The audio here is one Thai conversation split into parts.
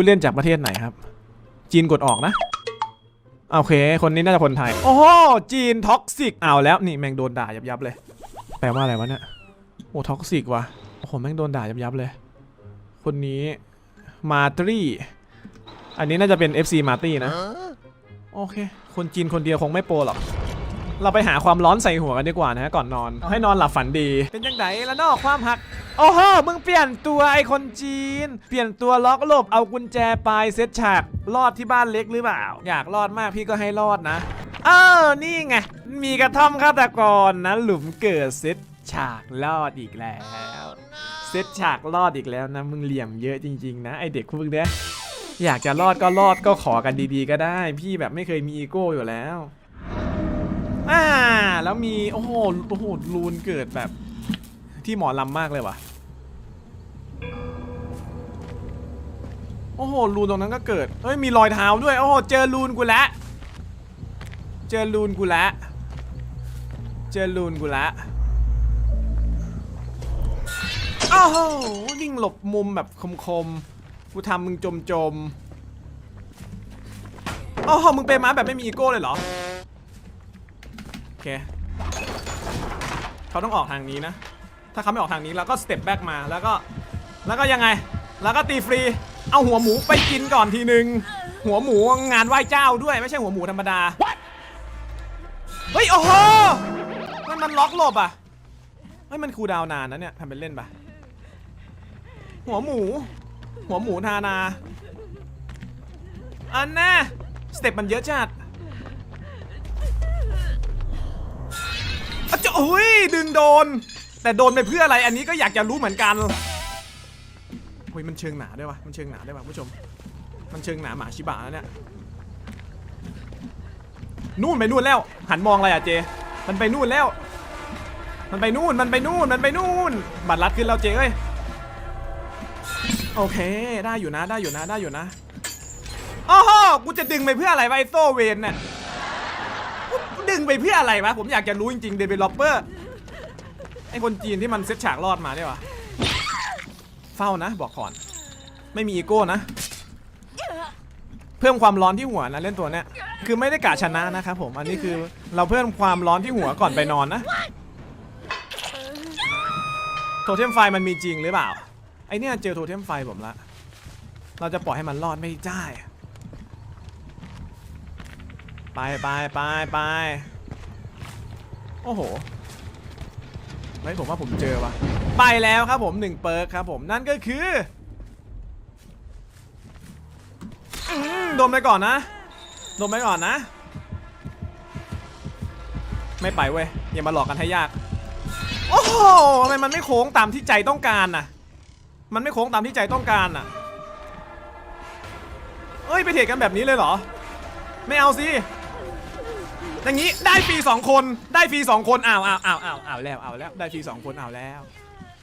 ผู้เล่นจากประเทศไหนครับ จีนกดออกนะโอเค คนนี้น่าจะคนไทย โอ้โห จีนท็อกซิกเอาแล้วนี่แม่งโดนด่ายับยับเลย แปลว่าอะไรวะเนี่ย โอ้ท็อกซิกว่ะ โอ้โห แม่งโดนด่ายับยับเลย คนนี้มาตรีอันนี้น่าจะเป็น FC มาตี้นะ โอเค คนจีนคนเดียวคงไม่โปรหรอก เราไปหาความร้อนใส่หัวกันดีกว่านะก่อนนอน เอาให้นอนหลับฝันดี เป็นยังไงแล้วนอกความหัก โอ้โห มึงเปลี่ยนตัวไอคนจีน เปลี่ยนตัวล็อกหลบเอากุญแจไปเซตฉากรอดที่บ้านเล็กหรือเปล่า อยากรอดมากพี่ก็ให้รอดนะ เออ นี่ไง มีกระท่อมฆาตกรนะ หลุมเกิดเซตฉากรอดอีกแล้ว เซตฉากรอดอีกแล้วนะ มึงเหลี่ยมเยอะจริงๆนะไอเด็กพวกเนี้ยอยากจะรอดก็รอดก็ขอกันดีๆ ก็ได้ พี่แบบไม่เคยมีอีโก้อยู่แล้วอ่าแล้วมีโอ้โหโอ้โหรูนเกิดแบบ ที่หมอลำมากเลยว่ะ โอ้โหรูนตรงนั้นก็เกิด เฮ้ยมีรอยเท้าด้วย โอ้โหเจอรูนกูแล้ว เจอรูนกูแล้ว เจอรูนกูแล้วโอ้โหวิ่งหลบมุมแบบคมๆ กูทำมึงจมจมๆโอ้โหมึงเป็นม้าแบบไม่มีอีโก้เลยเหรอ โอเค เขาต้องออกทางนี้นะ ถ้าเขาไม่ออกทางนี้เราก็สเต็ปแบ็กมาแล้วก็แล้วก็ยังไง แล้วก็ตีฟรี เอาหัวหมูไปกินก่อนทีนึง หัวหมูงานไหว้เจ้าด้วยไม่ใช่หัวหมูธรรมดา เฮ้ยโอ้โห มันมันล็อกหลบอะเฮ้ยมันคูดาวนานนะเนี่ยทำเป็นเล่นปะหัวหมู หัวหมูทานา อันน่ะสเต็ปมันเยอะจัดอะจะอุ้ยดึงโดน แต่โดนไปเพื่ออะไรอันนี้ก็อยากจะรู้เหมือนกันโอ้ยมันเชิงหนาด้วยวะมันเชิงหนาด้วยวะผู้ชม มันเชิงหนาหมาชิบะแล้วเนี่ยนู่นไปนู่นแล้ว หันมองอะไรอะเจ มันไปนู่นแล้ว มันไปนู่นมันไปนู่นมันไปนู่น บัตรลัดขึ้นแล้วเจเอ้ยโอเค ได้อยู่นะได้อยู่นะได้อยู่นะโอ้โหกูจะดึงไปเพื่ออะไรวะไอโซเวนเนี่ยดึงไปเพื่ออะไรวะผมอยากจะรู้จริงๆ developer ไอร์ คนจีนที่มันเซตฉากรอดมาเนี่ยวะเฝ้านะบอกก่อน ไม่มีอีโก้นะ เพิ่มความร้อนที่หัวนะเล่นตัวเนี้ยคือไม่ได้กะชนะนะครับผมอันนี้คือเราเพิ่มความร้อนที่หัวก่อนไปนอนนะโทเทมไฟมันมีจริงหรือเปล่าไอเนี่ยเจอโทเทมไฟผมละเราจะปล่อยให้มันรอดไม่ได้ไปไปไปไปโอ้โห เฮ้ผมว่าผมเจอวะไปแล้วครับผมหนึ่งเปิร์กครับผมนั่นก็คืออืมดมไปก่อนนะ ดมไปก่อนนะ ไม่ไปเว้ยอย่ามาหลอกกันให้ยาก โอ้โหทำไมมันไม่โค้งตามที่ใจต้องการน่ะ มันไม่โค้งตามที่ใจต้องการน่ะ เอ้ยไปเทรดกันแบบนี้เลยเหรอ ไม่เอาสิ อย่างนี้ได้ฟรีสองคนได้ฟรีสองคนอ้าวอ้าวอ้าวอ้าวอ้าวแล้วอ้าวแล้วได้ฟรีสองคนอ้าวแล้ว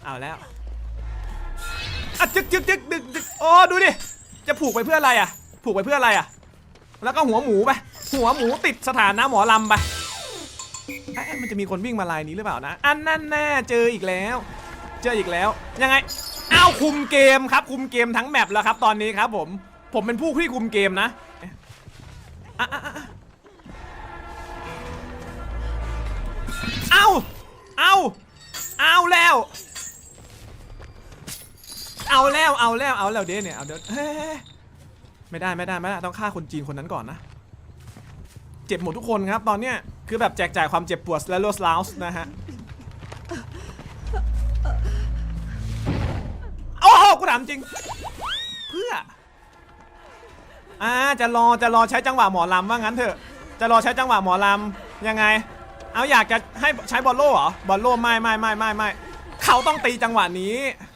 อ้าวแล้วอะจึกจึกจึกดึกดึกโอ้ดูดิจะผูกไปเพื่ออะไรอะ ผูกไปเพื่ออะไรอะ แล้วก็หัวหมูไปหัวหมูติดสถานะหมอลำไปเอ๊ะมันจะมีคนวิ่งมาลายนี้หรือเปล่านะ อันนั่นแน่เจออีกแล้ว เจออีกแล้วยังไงอ้าวคุมเกมครับ คุมเกมทั้งแมปแล้วครับ ตอนนี้ครับผมผมเป็นผู้ที่คุมเกมนะอ๊ะอะอะ เอาเอาเอาแล้ว เอาแล้ว เอาแล้ว เอาแล้วเดนเนี่ย เอาเดี๋ยวเฮ้ยไม่ได้ไม่ได้ไม่ได้ต้องฆ่าคนจีนคนนั้นก่อนนะ เจ็บหมดทุกคนครับ ตอนเนี้ยคือแบบแจกจ่ายความเจ็บปวดและโลสลาวส์นะฮะ โอ้โหกูถามจริง เพื่อ อ่าจะรอจะรอใช้จังหวะหมอลำว่างั้นเถอะ จะรอใช้จังหวะหมอลำยังไง เอาอยากจะให้ใช้บอลโล่เหรอบอลโล่ไม่ไม่ไม่ไม่ไม่เขาต้องตีจังหวะนี้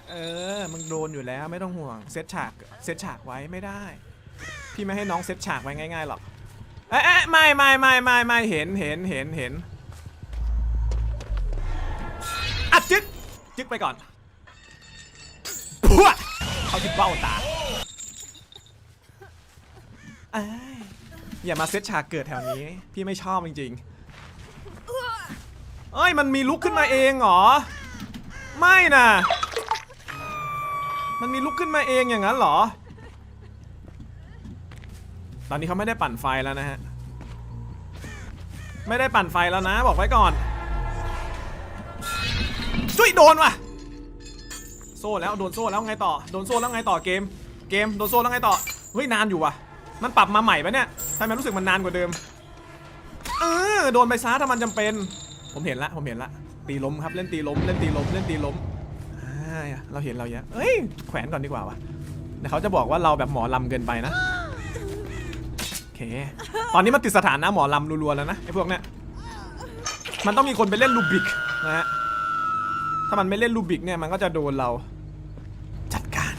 เออมึงโดนอยู่แล้วไม่ต้องห่วงเซตฉากเซตฉากไว้ไม่ได้ พี่ไม่ให้น้องเซตฉากไว้ง่ายๆหรอกเอ๊ะไม่ไม่ไม่ไม่ไม่เห็นเห็นเห็นเห็นอัดจึ๊กจึ๊กไปก่อนพัวเขาที่เบ้าตาอย่ามาเซตฉากเกิดแถวนี้ พี่ไม่ชอบจริงๆ เอ้ยมันมีลุกขึ้นมาเองเหรอ ไม่นะมันมีลุกขึ้นมาเองอย่างนั้นเหรอ ตอนนี้เขาไม่ได้ปั่นไฟแล้วนะฮะ ไม่ได้ปั่นไฟแล้วนะ บอกไว้ก่อนจุ้ยโดนว่ะ โซ่แล้วโดนโซ่แล้วไงต่อ โดนโซ่แล้วไงต่อเกม เกมโดนโซ่แล้วไงต่อ เฮ้ยนานอยู่ว่ะ มันปรับมาใหม่ปะเนี่ยทำไมรู้สึกมันนานกว่าเดิม เออโดนไปซะถ้ามันจำเป็น ผมเห็นละผมเห็นละตีล้มครับเล่นตีล้มเล่นตีล้มเล่นตีล้มอ่าเราเห็นเราเยอะเอ้ยแขวนก่อนดีกว่าวะเดี๋ยวเขาจะบอกว่าเราแบบหมอลำเกินไปนะโอเคตอนนี้มันติดสถานะหมอลำรัวๆแล้วนะไอ้พวกเนี้ยมันต้องมีคนไปเล่นลูบิกนะฮะถ้ามันไม่เล่นลูบิกเนี่ยมันก็จะโดนเรา จัดการ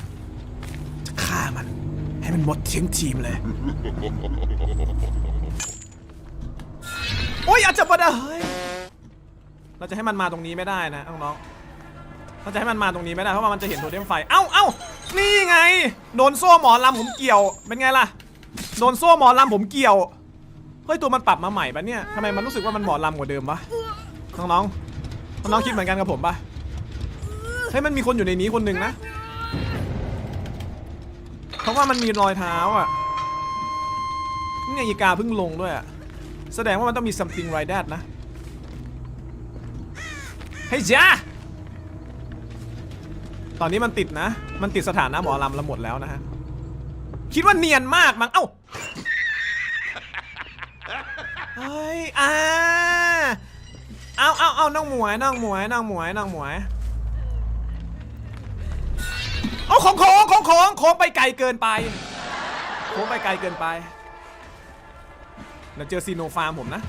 จะฆ่ามัน ให้มันหมดทิ้งทีมเลย โอ้ยอาจจะมาได้เฮ้ย เราจะให้มันมาตรงนี้ไม่ได้นะน้องๆเราจะให้มันมาตรงนี้ไม่ได้เพราะว่ามันจะเห็นโทเทมไฟ เอ้าเอ้านี่ไง โดนโซ่หมอลำผมเกี่ยว เป็นไงล่ะ โดนโซ่หมอลำผมเกี่ยว เฮ้ยตัวมันปรับมาใหม่ปะเนี่ยทำไมมันรู้สึกว่ามันหมอลำกว่าเดิมปะน้องๆ น้องๆคิดเหมือนกันกับผมปะเฮ้ยมันมีคนอยู่ในนี้คนหนึ่งนะ เพราะว่ามันมีรอยเท้าอะนี่อีกาเพิ่งลงด้วยอะ แสดงว่ามันต้องมี something like that นะ เฮ้ยจ้าตอนนี้มันติดนะ มันติดสถานะหมอลำล้วหมดแล้วนะฮะ คิดว่าเนียนมากมั้ง เอ้าเฮ้ยอ่าเอาเอาเอาน้องหมวยน้องหมวยน้องหมวยน้องหมวย เอาของโค้งของโค้งโค้งไปไกลเกินไปโค้งไปไกลเกินไปเดี๋ยวเจอซีโนฟาร์มผมนะ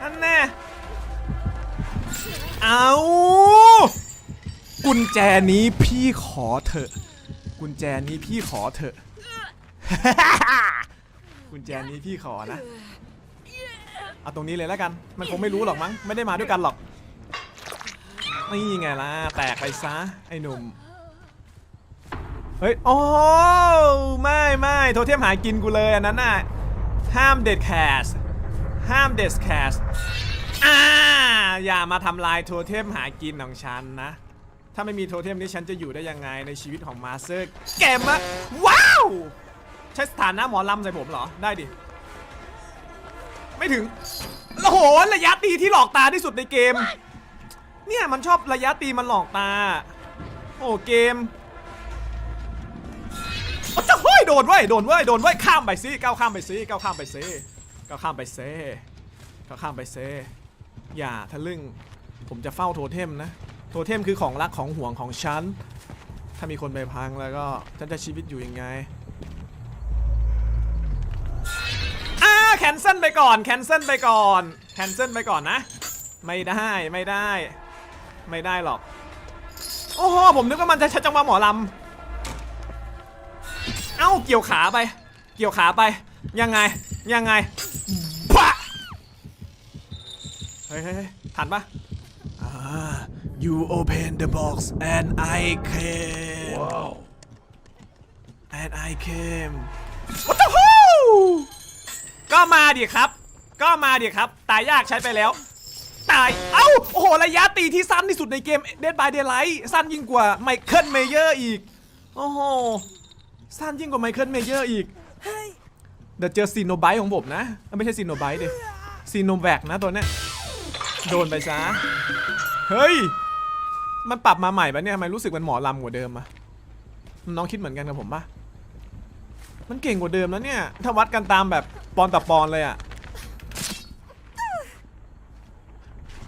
อันแน่ เอากุญแจนี้พี่ขอเถอะ กุญแจนี้พี่ขอเถอะ กุญแจนี้พี่ขอนะ เอาตรงนี้เลยแล้วกัน มันคงไม่รู้หรอกมั้ง ไม่ได้มาด้วยกันหรอก นี่ไงล่ะ แตกไปซะ ไอ้หนุ่ม เฮ้ย โอ้ไม่ไม่โทเทมหายกินกูเลยอันนั้นน่ะ ห้ามเด็ดแคส ห้ามเด็ดแคส อย่ามาทำลายโทเทมหากินของฉันนะ ถ้าไม่มีโทเทมนี้ฉันจะอยู่ได้ยังไงในชีวิตของมาสเตอร์เกมอะว้าว ใช้สถานะหมอลำใส่ผมเหรอ ได้ดิ ไม่ถึง โอ้โห ระยะตีที่หลอกตาที่สุดในเกม เนี่ยมันชอบระยะตีมันหลอกตา โอ้เกมโอ้จะเฮ้ยโดนเว้ยโดนเว้ยโดนเว้ยข้ามไปซิก้าวข้ามไปซิก้าวข้ามไปซิก้าวข้ามไปซิก้าวข้ามไปซิ อย่าทะลึ่ง ผมจะเฝ้าโทเทมนะ โทเทมคือของรักของห่วงของฉัน ถ้ามีคนไปพังแล้วก็ฉันจะชีวิตอยู่ยังไงอ่าแคนเซิลไปก่อน แคนเซิลไปก่อน แคนเซิลไปก่อนนะ ไม่ได้ไม่ได้ ไม่ได้หรอก โอ้โห ผมนึกว่ามันจะใช้จังหวะหมอลำ เอ้า เกี่ยวขาไป เกี่ยวขาไป ยังไง ยังไง เฮ้ยเฮ้ยเฮ้ยทันปะอ่า you open the box and I came wow and I came what the hell ก็มาดิครับ ก็มาดิครับ ตายยากใช้ไปแล้ว ตาย เอ้า โอ้โห ระยะตีที่สั้นที่สุดในเกม Dead by Daylight สั้นยิ่งกว่าไมเคิลเมเยอร์อีก โอ้โห สั้นยิ่งกว่าไมเคิลเมเยอร์อีก เดี๋ยวเจอซีโนไบต์ของผมนะเอ้ยไม่ใช่ซีโนไบต์ดิซีโนแวกนะตัวเนี้ย โดนไปซะ เฮ้ย มันปรับมาใหม่ปะเนี่ยทำไมรู้สึกมันหมอลำกว่าเดิมอะน้องคิดเหมือนกันกับผมปะมันเก่งกว่าเดิมแล้วเนี่ย ถ้าวัดกันตามแบบปอนต่อปอนเลยอะ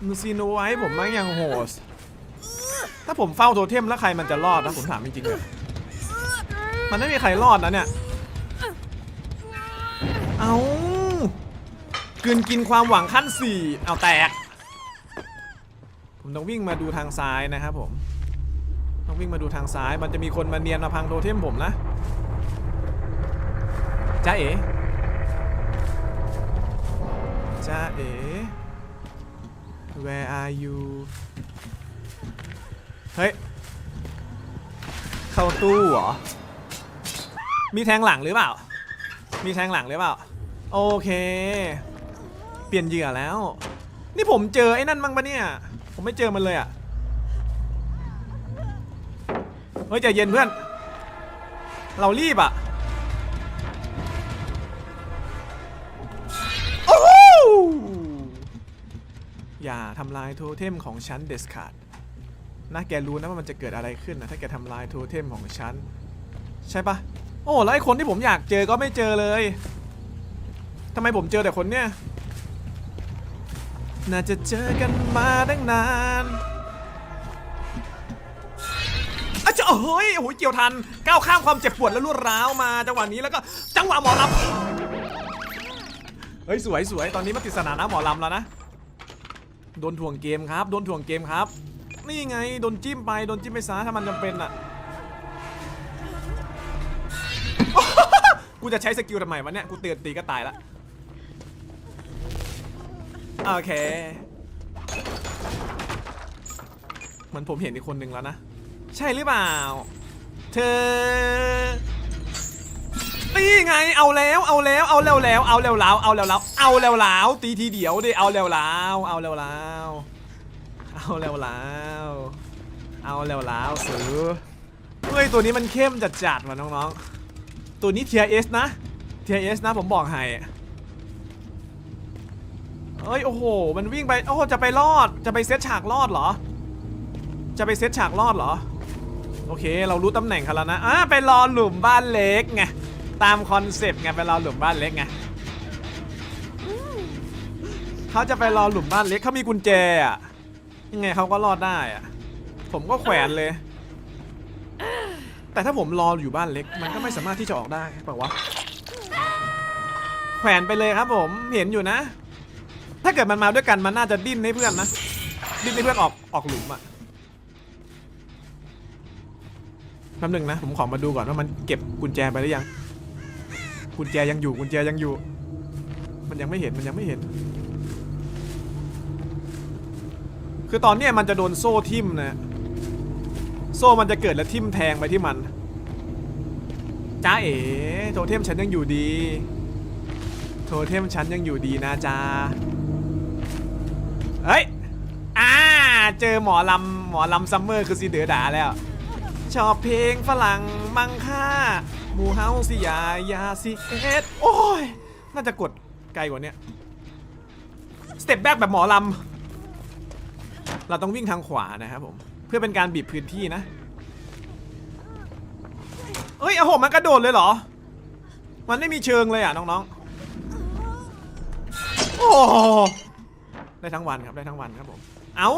มันซีโนไว้ผมมั่งยังโหดถ้าผมเฝ้าโทเทมแล้วใครมันจะรอดนะผมถามจริงๆเลยมันไม่มีใครรอดนะเนี่ย เอากืนกินความหวังขั้นสี่เอาแตก ผมต้องวิ่งมาดูทางซ้ายนะครับผม ต้องวิ่งมาดูทางซ้าย มันจะมีคนมาเนียนมาพังโทเทมผมนะจ้าเอ๋จ้าเอ๋ Where are you เฮ้ย เข้าตู้เหรอ มีแทงหลังหรือเปล่า มีแทงหลังหรือเปล่า โอเค เปลี่ยนเหยื่อแล้ว นี่ผมเจอไอ้นั่นมั้งปะเนี่ย ผมไม่เจอมันเลยอะ เฮ้ยใจเย็นเพื่อน เรารีบอะ โอ้โหอย่าทำลายโทเทมของฉันเดสคาร์ดนะแกรู้นะว่ามันจะเกิดอะไรขึ้นนะถ้าแกทำลายโทเทมของฉัน ใช่ปะโอ้แล้วไอ้คนที่ผมอยากเจอก็ไม่เจอเลยทำไมผมเจอแต่คนเนี้ย น่าจะเจอกันมาตั้งนานอาจจะเฮ้ยโอ้โหเกี่ยวทัน ก้าวข้ามความเจ็บปวดและรวดร้าวมาจังหวะนี้แล้วก็จังหวะหมอลำเฮ้ยสวยสวยตอนนี้มาติดสถานะหมอลำแล้วนะ โดนถ่วงเกมครับ โดนถ่วงเกมครับ นี่ไงโดนจิ้มไปโดนจิ้มไปซะถ้ามันจำเป็นอะ กูจะใช้สกิลทำไมวะเนี่ย กูเตือนตีก็ตายละ โอเค เหมือนผมเห็นอีกคนหนึ่งแล้วนะ ใช่หรือเปล่า เธอ นี่ไง เอาแล้วเอาแล้วเอาแล้วแล้วเอาแล้วแล้วเอาแล้วแล้วเอาแล้วแล้วตีทีเดียวดิเอาแล้วแล้วเอาแล้วแล้วเอาแล้วแล้วเอาแล้วแล้วสือเฮ้ยตัวนี้มันเข้มจัดจัดๆว่ะน้องๆ ตัวนี้ t เ s นะ t เ s นะผมบอกให้ เอ้ยโอ้โห มันวิ่งไปโอ้โหจะไปรอดจะไปเซตฉากรอดเหรอ จะไปเซตฉากรอดเหรอ โอเค เรารู้ตำแหน่งกันแล้วนะอะไปรอหลุมบ้านเล็กไงตามคอนเซปต์ไงไปรอหลุมบ้านเล็กไงเขาจะไปรอหลุมบ้านเล็กเขามีกุญแจอะยังไงเขาก็รอดได้อะผมก็แขวนเลย แต่ถ้าผมรออยู่บ้านเล็ก มันก็ไม่สามารถที่จะออกได้ป่าวะแขวนไปเลยครับผมเห็นอยู่นะ ถ้าเกิดมันมาด้วยกันมันน่าจะดิ้นให้เพื่อนนะ ดิ้นให้เพื่อนออกออกหลุมอะแป๊บหนึงนะผมขอมาดูก่อนว่ามันเก็บกุญแจไปหรือยัง กุญแจยังอยู่กุญแจยังอยู่ มันยังไม่เห็นมันยังไม่เห็น คือตอนนี้มันจะโดนโซ่ทิ่มนะโซ่มันจะเกิดแล้วทิ่มแทงไปที่มันจ้าเอ๋โทเทมฉันยังอยู่ดี โทเทมฉันยังอยู่ดีนะจ้า เฮ้ย อ่า เจอหมอลำหมอลำซัมเมอร์คือซีเดือดาแล้ว ชอบเพลงฝรั่งมังค่าหมูเฮาสิยายาสิเอ็ดโอ้ย น่าจะกดไกลกว่านี้สเต็ปแบ็กแบบหมอลำ เราต้องวิ่งทางขวานะครับผม เพื่อเป็นการบีบพื้นที่นะ เอ้ยโอ้โหมันกระโดดเลยเหรอ มันไม่มีเชิงเลยอะน้องๆ โอ้โห ได้ทั้งวันครับได้ทั้งวันครับผม เอา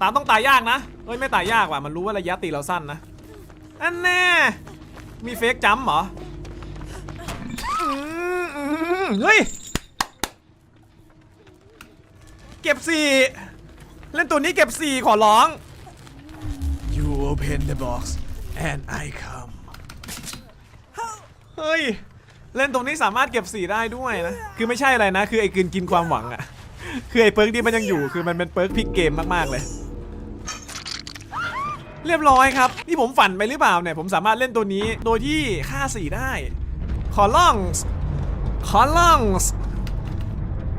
ตามต้องตายยากนะเฮ้ยไม่ตายยากว่ะมันรู้ว่าระยะตีเราสั้นนะอันแน่มีเฟกจัมเหรอเฮ้ยเก็บสี่เล่นตัวนี้เก็บสี่ขอร้อง You open the box and I come เฮ้ย เล่นตรงนี้สามารถเก็บสีได้ด้วยนะ คือไม่ใช่อะไรนะ คือไอ้กินกินความหวังอะ คือไอ้เปิร์กที่มันยังอยู่คือมันเป็นเปิร์กพลิกเกมมากๆเลย เรียบร้อยครับนี่ผมฝันไปหรือเปล่าเนี่ยผมสามารถเล่นตัวนี้โดยที่ค่าสีได้ขอล่องขอล่อง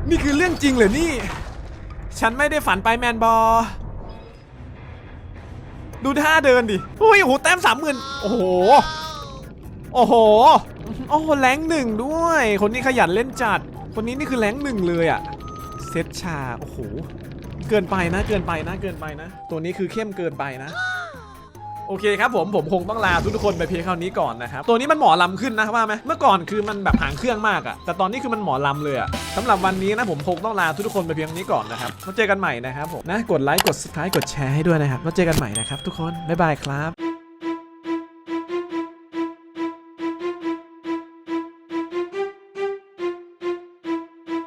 นี่คือเรื่องจริงเหรอนี่ ฉันไม่ได้ฝันไปแมนบอดูท่าเดินดิอุ้ยโอ้โหแต้มสามหมื่นโอ้โห โอ้โห โอ้โหแรงหนึ่งด้วย คนนี้ขยันเล่นจัด คนนี้นี่คือแรงหนึ่งเลยอะ เซตชา โอ้โห เกินไปนะ เกินไปนะ เกินไปนะ ตัวนี้คือเข้มเกินไปนะโอเคครับผมผมคงต้องลาทุกคนไปเพียงเท่านี้ก่อนนะครับตัวนี้มันหมอลำขึ้นนะว่าไหมเมื่อก่อนคือมันแบบหางเครื่องมากอะแต่ตอนนี้คือมันหมอลำเลยอะสำหรับวันนี้นะผมคงต้องลาทุกคนไปเพียงเท่านี้ก่อนนะครับแล้วเจอกันใหม่นะครับผมนะกดไลค์กด subscribe กดแชร์ให้ด้วยนะครับแล้วเจอกันใหม่นะครับทุกคนบ๊ายบายครับ